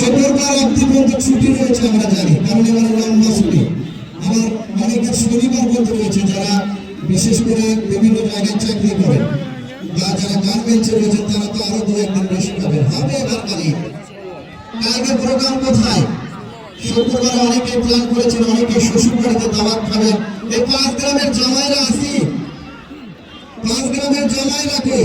শুক্রবার অব্দি পর্যন্ত ছুটি রয়েছে, আমরা জানি, কারণ এবার লম্বা ছুটি। আবার অনেকের শনিবার পর্যন্ত রয়েছে, যারা বিশেষ করে বিভিন্ন জায়গায় চাকরি করেন বা যারা গার্মেন্টসে রয়েছে, তারা তো আরও দু একদিন বেশি পাবেন হবে এবার কালি কালকে প্রোগ্রাম কোথায়? শুক্রবার অনেকে প্ল্যান করেছেন অনেকে শ্বশুর বাড়িতে দাওয়াত খাবেন এই পাঁচ গ্রামের জামাইরা আসি। পাঁচ গ্রামের জামাইরা কই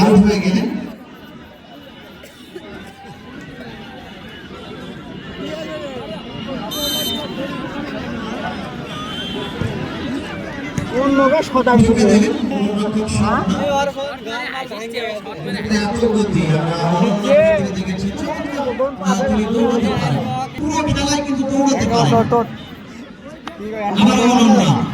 আউট হয়ে গেলেন অন্যকে দৌড়াতে পারেন। পুরো খেলায় কিন্তু দৌড়াতে পারেন আমার অনন্যা।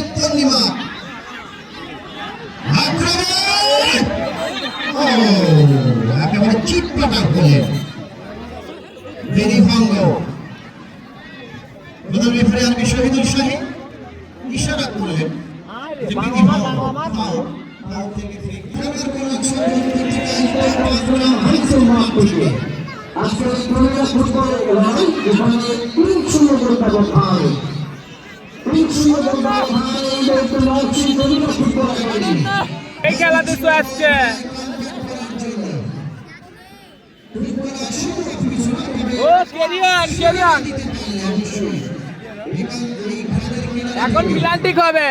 বলতে ধন্যবাদ একেবারে চিটপাটা করলেন বেরি ভঙ্গ রেফারি আরবি শহীদুল শাহী। ইশারা করলেন যে বেরি ভঙ্গ ফাউল ফাউল থেকে ফ্রি খেলার কোন অংশগ্রহণ করতে পাঁচ গ্রাম ভাঙচুর মাঠ করবে আজকে এই প্রয়োজন ফুটবল লড়াই এখানে তিন শূন্য করে তাদের এই খেলাতে তো আসছে। ও কেরিয়ান কেরিয়ান এখন প্লান্টিক হবে